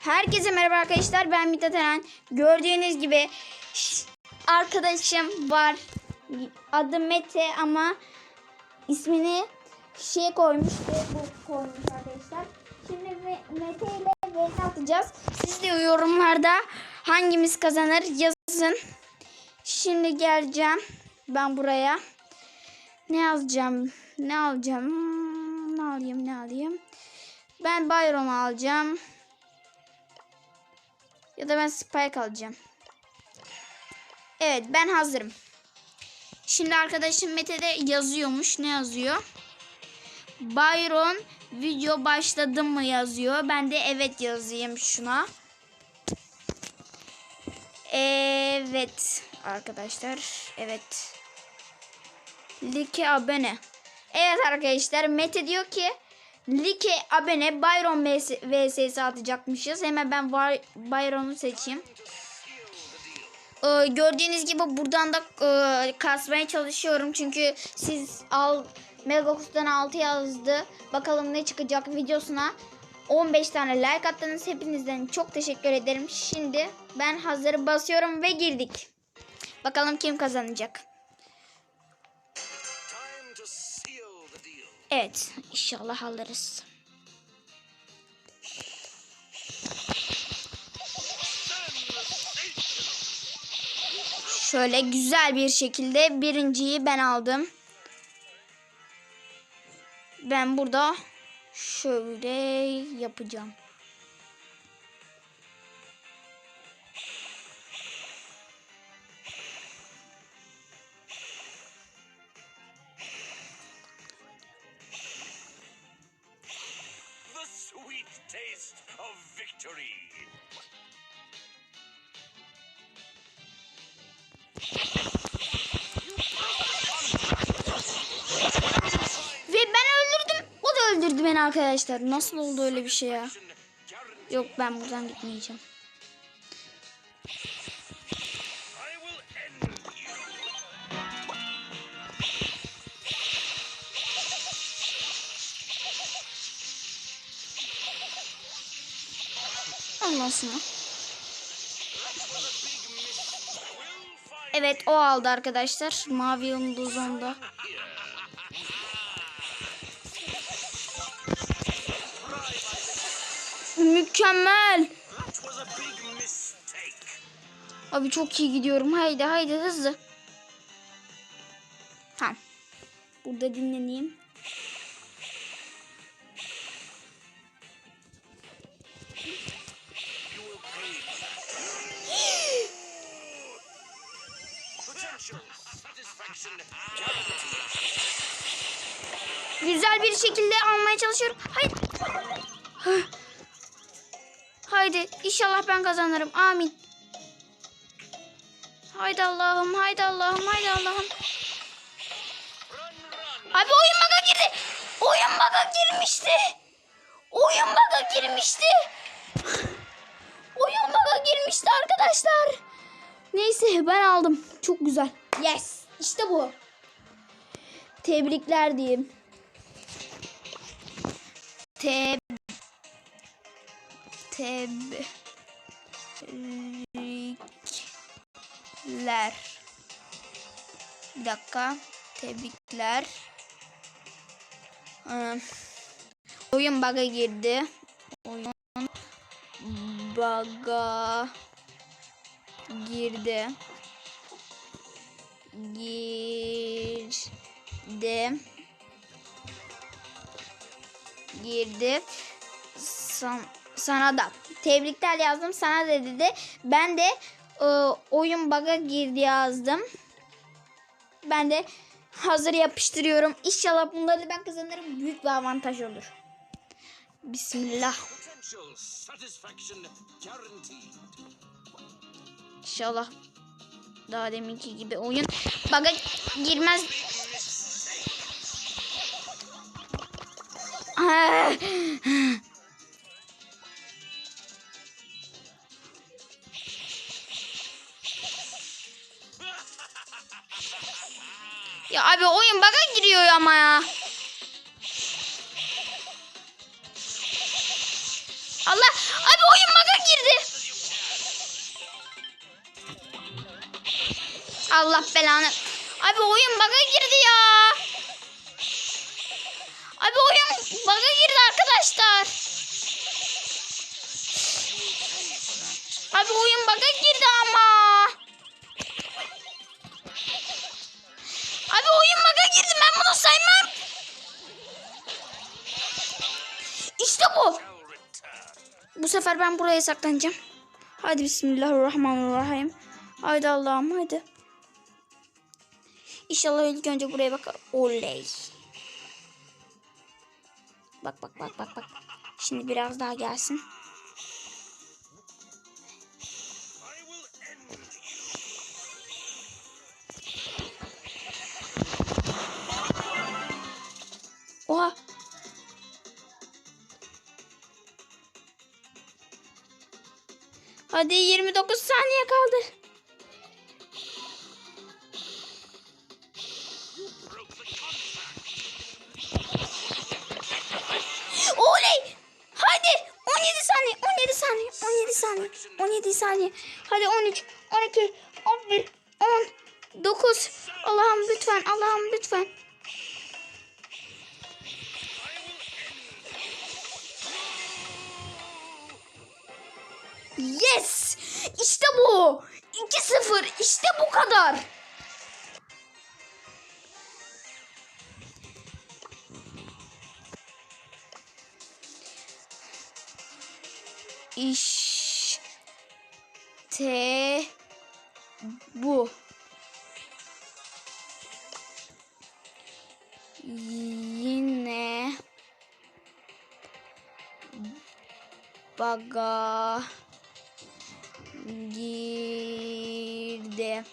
Herkese merhaba arkadaşlar. Ben Mithat Eren. Gördüğünüz gibi arkadaşım var. Adı Mete ama ismini şey koymuş ve bu koymuş arkadaşlar. Şimdi Mete ile VS atacağız. Siz de yorumlarda hangimiz kazanır yazın. Şimdi geleceğim ben buraya. Ne yazacağım? Ne alacağım? Hmm, Ne alayım? Ne alayım? Ben Byron alacağım. Ya da ben Spike alacağım. Evet ben hazırım. Şimdi arkadaşım Mete de yazıyormuş. Ne yazıyor? Byron video başladı mı yazıyor. Ben de evet yazayım şuna. Evet arkadaşlar. Evet. Like abone. Evet arkadaşlar Mete diyor ki Like abone Byron vs atacakmışız. Hemen ben By- Byron'u seçeyim. Ee, gördüğünüz gibi buradan da e, kasmaya çalışıyorum. Çünkü siz al Megakus'tan 6 yazdı. Bakalım ne çıkacak videosuna. 15 tane like attınız. Hepinizden çok teşekkür ederim. Şimdi ben hazır basıyorum ve girdik. Bakalım kim kazanacak. Time to seal. Evet, inşallah alırız. Şöyle güzel bir şekilde birinciyi ben aldım. Ben burada şöyle yapacağım. Victory. Ve ben öldürdüm. O da öldürdü beni arkadaşlar. Nasıl oldu öyle bir şey ya? Yok ben buradan gitmeyeceğim. Find Evet o aldı arkadaşlar. Mavi yıldız onda. Mükemmel. Abi çok iyi gidiyorum. Haydi haydi hızlı. Tamam. Burada dinleneyim. Güzel bir şekilde almaya çalışıyorum. Hah. Haydi. İnşallah ben kazanırım. Amin. Haydi Allah'ım. Haydi Allah'ım. Haydi Allah'ım. Abi oyun bug'a girdi. Oyun bug'a girmişti. Oyun bug'a girmişti. Oyun bug'a girmişti arkadaşlar. Neyse ben aldım. Çok güzel. Yes. İşte bu. Tebrikler diyeyim. Teb Tebrikler. Bir dakika. Tebrikler. Ee, oyun bug'a girdi. Oyun bug'a girdi. Girdi. Girdi. San, sana da. Tebrikler yazdım. Sana dedi. Ben de e, oyun bug'a girdi yazdım. Ben de hazır yapıştırıyorum. İnşallah bunları ben kazanırım. Büyük bir avantaj olur. Bismillah. İnşallah daha deminki gibi oyun bug'a girmez. Ya abi oyun bug'a giriyor ama ya. Allah abi oyun bug'a girdi. Allah belanı. Abi oyun bug'a girdi ya. Abi oyun bug'a girdi arkadaşlar. Abi oyun bug'a girdi ama. Abi oyun bug'a girdi ben bunu saymam. İşte bu. Bu sefer ben buraya saklanacağım. Hadi bismillahirrahmanirrahim. Haydi Allah'ım haydi. İnşallah ilk önce buraya bakar. Oley. Bak bak bak bak bak. Şimdi biraz daha gelsin. Oha. Hadi 29 saniye kaldı. Saniye. Hadi 13, 12, 11, 10, 9. Allah'ım lütfen, Allah'ım lütfen. Yes! İşte bu. 2-0. İşte bu kadar. İşte bu. Yine baga girdi.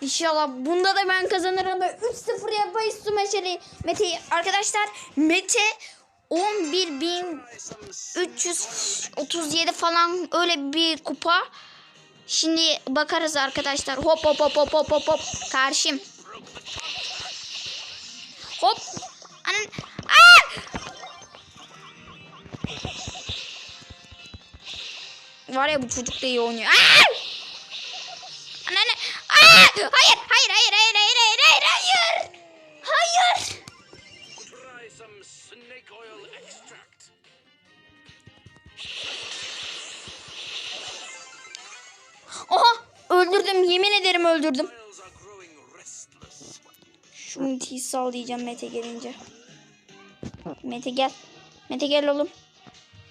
İnşallah bunda da ben kazanırım. Böyle 3-0 yaparız su meşeli Mete'yi. Arkadaşlar Mete 11.337 falan öyle bir kupa. Şimdi bakarız arkadaşlar. Hop hop hop hop hop hop. Karşım. Hop. Anan. Var ya bu çocuk da iyi oynuyor. Aa! Anne. Hayır, hayır, hayır, hayır, öldürdüm. Yemin ederim öldürdüm. Şu ultiyi sallayacağım Mete gelince. Mete gel. Mete gel oğlum.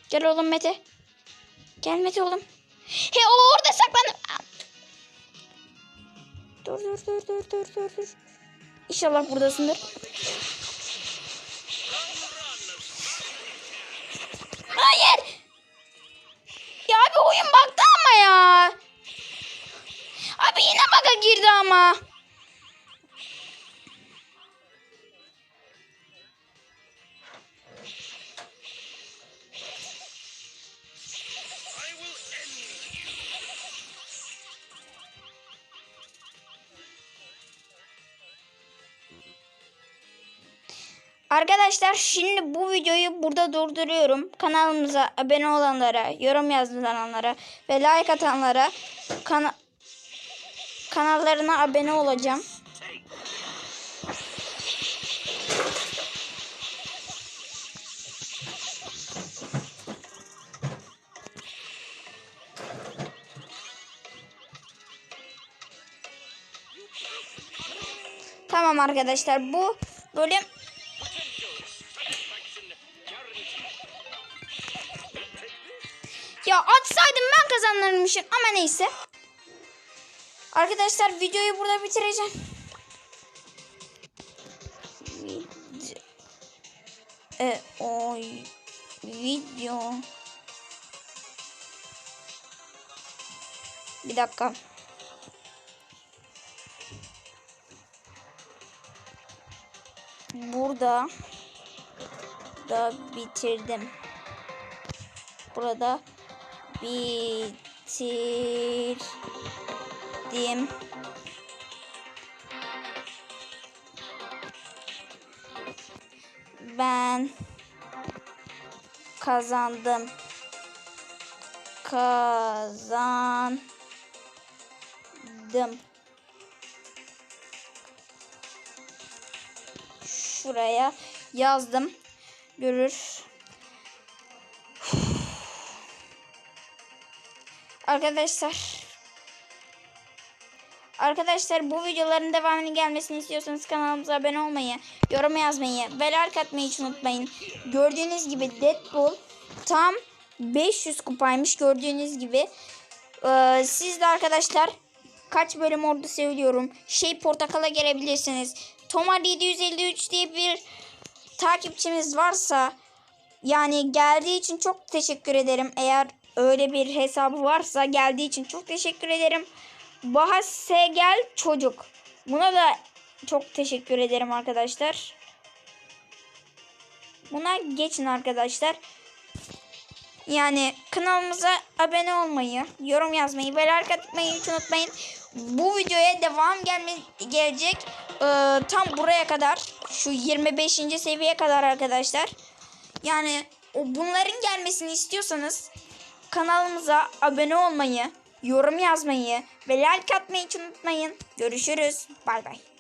Gel oğlum Mete. Gel Mete oğlum. He o orada saklandı. Dur dur dur dur dur dur. İnşallah buradasındır. Arkadaşlar şimdi bu videoyu burada durduruyorum. Kanalımıza abone olanlara, yorum yazılanlara ve like atanlara kana kanallarına abone olacağım. Tamam arkadaşlar bu bölüm ya açsaydım ben kazanırmışım ama neyse. Arkadaşlar videoyu burada bitireceğim. E, oy video. Bir dakika. Burada da bitirdim. Burada bitirdim. Ben kazandım. Kazandım. Şuraya yazdım. Görür. Arkadaşlar Arkadaşlar bu videoların devamını gelmesini istiyorsanız kanalımıza abone olmayı, yorum yazmayı ve like atmayı hiç unutmayın. Gördüğünüz gibi Deadpool tam 500 kupaymış gördüğünüz gibi. Ee, siz de arkadaşlar kaç bölüm oldu söylüyorum. Şey portakala gelebilirsiniz. Tomar 753 diye bir takipçimiz varsa yani geldiği için çok teşekkür ederim. Eğer öyle bir hesabı varsa geldiği için çok teşekkür ederim. Bahas Segel çocuk. Buna da çok teşekkür ederim arkadaşlar. Buna geçin arkadaşlar. Yani kanalımıza abone olmayı, yorum yazmayı ve like atmayı hiç unutmayın. Bu videoya devam gelme gelecek. Ee, tam buraya kadar. Şu 25. seviye kadar arkadaşlar. Yani o bunların gelmesini istiyorsanız kanalımıza abone olmayı, yorum yazmayı ve like atmayı hiç unutmayın. Görüşürüz. Bay bay.